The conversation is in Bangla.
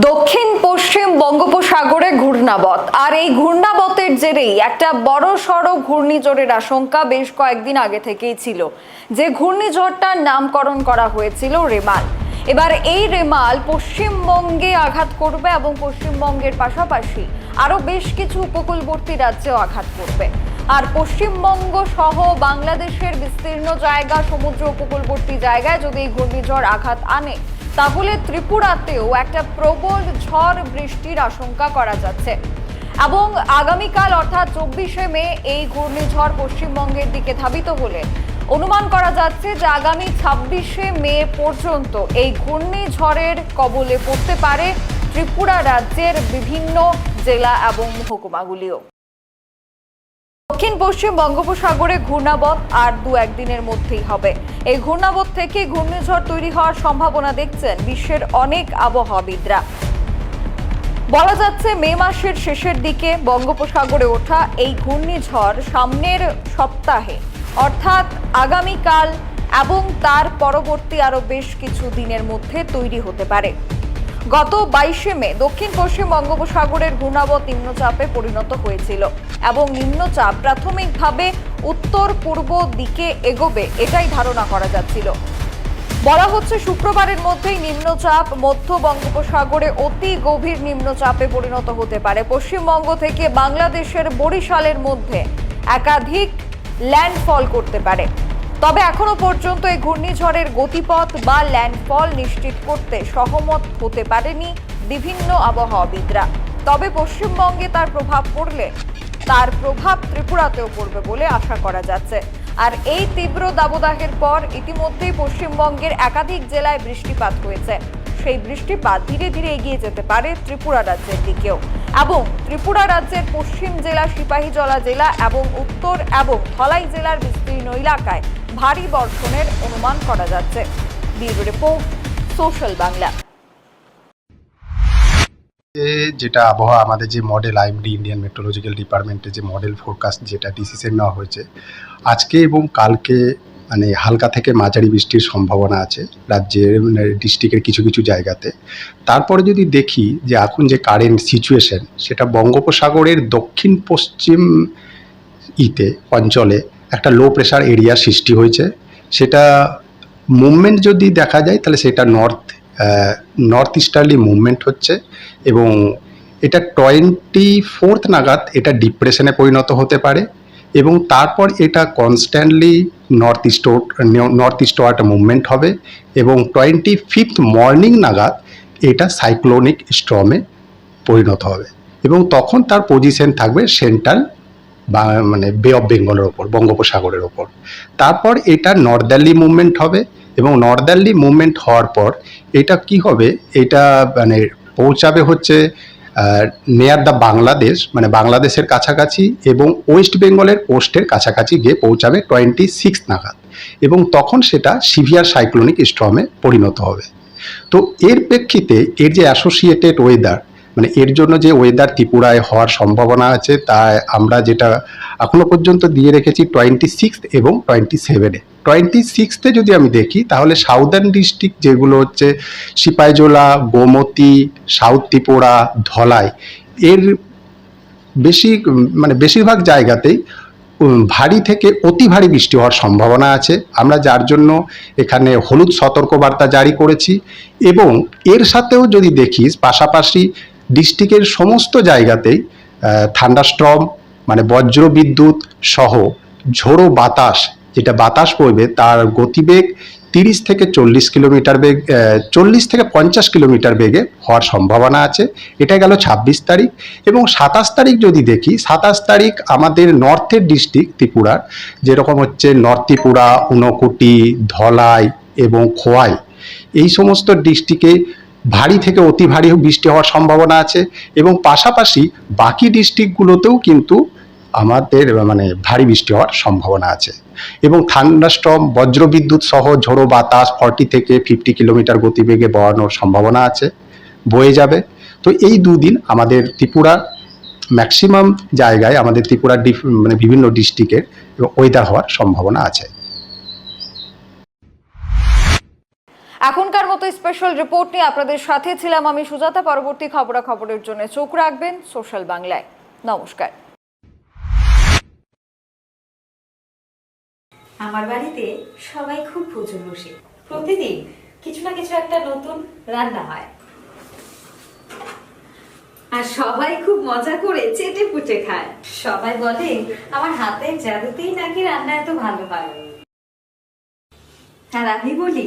দক্ষিণ পশ্চিম বঙ্গোপসাগরে ঘূর্ণাবত। আর এই ঘূর্ণাবতের জেরেই একটা বড় সড় ঘূর্ণিঝড়ের আশঙ্কা বেশ কয়েকদিন আগে থেকেই ছিল। যে ঘূর্ণিঝড়টার নামকরণ করা হয়েছিল রেমাল। এবার এই রেমাল পশ্চিমবঙ্গে আঘাত করবে এবং পশ্চিমবঙ্গের পাশাপাশি আরও বেশ কিছু উপকূলবর্তী রাজ্যেও আঘাত করবে। আর পশ্চিমবঙ্গ সহ বাংলাদেশের বিস্তীর্ণ জায়গা, সমুদ্র উপকূলবর্তী জায়গায় যদি এই ঘূর্ণিঝড় আঘাত আনে তাহলে ত্রিপুরাতেও একটা প্রবল ঝড় বৃষ্টির আশঙ্কা করা যাচ্ছে। এবং আগামীকাল অর্থাৎ চব্বিশে মে এই ঘূর্ণিঝড় পশ্চিমবঙ্গের দিকে ধাবিত হলে অনুমান করা যাচ্ছে যে আগামী ছাব্বিশে মে পর্যন্ত এই ঘূর্ণিঝড়ের কবলে পড়তে পারে ত্রিপুরা রাজ্যের বিভিন্ন জেলা এবং মহকুমাগুলিও। দক্ষিণ পশ্চিম বঙ্গোপসাগরে ঘূর্ণাবত আর দু একদিনের মধ্যেই হবে। এই ঘূর্ণাবত থেকে ঘূর্ণিঝড় তৈরি হওয়ার সম্ভাবনা দেখছেন বিশ্বের অনেক আবহাওয়াবিদরা। বলা যাচ্ছে, মে মাসের শেষের দিকে বঙ্গোপসাগরে ওঠা এই ঘূর্ণিঝড় সামনের সপ্তাহে, অর্থাৎ আগামীকাল এবং তার পরবর্তী আরও বেশ কিছু দিনের মধ্যে তৈরি হতে পারে। গত বাইশে মে দক্ষিণ পশ্চিম বঙ্গোপসাগরের ঘূর্ণাবত নিম্নচাপে পরিণত হয়েছিল এবং নিম্নচাপ প্রাথমিকভাবে উত্তর পূর্ব দিকে এগোবে এটাই ধারণা করা যাচ্ছিল। বলা হচ্ছে শুক্রবারের মধ্যেই নিম্নচাপ মধ্য বঙ্গোপসাগরে অতি গভীর নিম্নচাপে পরিণত হতে পারে। পশ্চিমবঙ্গ থেকে বাংলাদেশের বরিশালের মধ্যে একাধিক ল্যান্ডফল করতে পারে। তবে এখনও পর্যন্ত এই ঘূর্ণিঝড়ের গতিপথ বা ল্যান্ডফল নিশ্চিত করতে সহমত হতে পারেনি বিভিন্ন আবহাওয়াবিদরা। তবে পশ্চিমবঙ্গে তার প্রভাব পড়লে তার প্রভাব ত্রিপুরাতেও পড়বে বলে আশা করা যাচ্ছে। আর এই তীব্র দাবদাহের পর ইতিমধ্যেই পশ্চিমবঙ্গের একাধিক জেলায় বৃষ্টিপাত হয়েছে। সেই বৃষ্টিপাত ধীরে ধীরে এগিয়ে যেতে পারে ত্রিপুরা রাজ্যের দিকেও। এবং ত্রিপুরা রাজ্যের পশ্চিম জেলা সিপাহীজলা জেলা এবং উত্তর এবং ধলাই জেলার বিস্তীর্ণ এলাকায় ভারী বর্ষণের অনুমান করা যাচ্ছে। Bureau report, social Bangla. যেটা আবহাওয়া, আমাদের যে মডেল আইএমডি, ইন্ডিয়ান মেট্রোলজিক্যাল ডিপার্টমেন্টে যে মডেল ফোরকাস্ট যেটা ডিসিশন নেওয়া হয়েছে, আজকে এবং কালকে মানে হালকা থেকে মাঝারি বৃষ্টির সম্ভাবনা আছে রাজ্যের মানে ডিস্ট্রিক্টের কিছু কিছু জায়গাতে। তারপরে যদি দেখি যে এখন যে কারেন্ট সিচুয়েশন সেটা বঙ্গোপসাগরের দক্ষিণ পশ্চিম ইতে, অঞ্চলে একটা লো প্রেশার এরিয়া সৃষ্টি হয়েছে। সেটা মুভমেন্ট যদি দেখা যায়, তাহলে সেটা নর্থ নর্থ ইস্টার্লি মুভমেন্ট হচ্ছে এবং এটা টোয়েন্টি ফোর্থ নাগাদ এটা ডিপ্রেশনে পরিণত হতে পারে এবং তারপর এটা constantly north east north eastward movement হবে এবং টোয়েন্টি ফিফথ মর্নিং নাগাদ এটা সাইক্লোনিক স্ট্রমে পরিণত হবে এবং তখন তার পজিশন থাকবে সেন্ট্রাল বা মানে বে অফ বেঙ্গলের ওপর বঙ্গোপসাগরের ওপর তারপর এটা নর্দার্লি মুভমেন্ট হবে এবং নর্দার্লি মুভমেন্ট হওয়ার পর এটা কি হবে? এটা মানে পৌঁছাবে হচ্ছে নেয়ার দ্য বাংলাদেশ মানে বাংলাদেশের কাছাকাছি এবং ওয়েস্ট বেঙ্গলের কোস্টের কাছাকাছি গিয়ে পৌঁছাবে টোয়েন্টি সিক্স নাগাদ এবং তখন সেটা সিভিয়ার সাইক্লোনিক স্ট্রমে পরিণত হবে। তো এর প্রেক্ষিতে এর যে অ্যাসোসিয়েটেড ওয়েদার মানে এর জন্য যে ওয়েদার ত্রিপুরায় হওয়ার সম্ভাবনা আছে, তা আমরা যেটা এখনও পর্যন্ত দিয়ে রেখেছি টোয়েন্টি সিক্স এবং টোয়েন্টি সেভেনে টোয়েন্টি সিক্সতে যদি আমি দেখি, তাহলে সাউদার্ন ডিস্ট্রিক্ট যেগুলো হচ্ছে সিপাহীজলা গোমতী সাউথ ত্রিপুরা, ধলাই, এর বেশি মানে বেশিরভাগ জায়গাতেই ভারী থেকে অতি ভারী বৃষ্টি হওয়ার সম্ভাবনা আছে। আমরা যার জন্য এখানে হলুদ সতর্কবার্তা জারি করেছি এবং এর সাথেও যদি দেখিস, পাশাপাশি ডিস্ট্রিক্টের সমস্ত জায়গাতেই থান্ডাস্ট্রম মানে বজ্র বিদ্যুৎ সহ ঝোড়ো বাতাস, যেটা বাতাস পড়বে তার গতিবেগ তিরিশ থেকে চল্লিশ কিলোমিটার বেগ চল্লিশ থেকে পঞ্চাশ কিলোমিটার বেগে হওয়ার সম্ভাবনা আছে। এটা গেল ছাব্বিশ তারিখ এবং সাতাশ তারিখ যদি দেখি, সাতাশ তারিখ আমাদের নর্থের ডিস্ট্রিক্ট ত্রিপুরার, যেরকম হচ্ছে নর্থ ত্রিপুরা উনকুটি ধলাই এবং খোয়াই, এই সমস্ত ডিস্ট্রিক্টে ভারী থেকে অতি ভারী বৃষ্টি হওয়ার সম্ভাবনা আছে এবং পাশাপাশি বাকি ডিস্ট্রিক্টগুলোতেও কিন্তু আমাদের মানে ভারী বৃষ্টি হওয়ার সম্ভাবনা আছে। এবং থান্ডাস্টর্ম বজ্রবিদ্যুৎ সহ ঝোড়ো বাতাস ফর্টি থেকে ফিফটি কিলোমিটার গতিবেগে বওয়ানোর সম্ভাবনা আছে, বয়ে যাবে। তো এই দুদিন আমাদের ত্রিপুরা, ম্যাক্সিমাম জায়গায় আমাদের ত্রিপুরার মানে বিভিন্ন ডিস্ট্রিক্টের ওয়েদার হওয়ার সম্ভাবনা আছে। এখনকার মতো স্পেশাল রিপোর্ট নিয়ে আপনাদের সাথে ছিলাম আমি সুজাতা। পরবর্তী খবরাখবরের জন্য চোখ রাখবেন সোশ্যাল বাংলায়। নমস্কার। আমার বাড়িতে সবাই খুব প্রচুর বসে। প্রতিদিন কিছু না কিছু একটা নতুন রান্না হয়। আর সবাই খুব মজা করে চেটে পুটে খায়। সবাই বলে, আমার হাতের জাদুতেই নাকি রান্না এত ভালো হয়? আর আমি বলি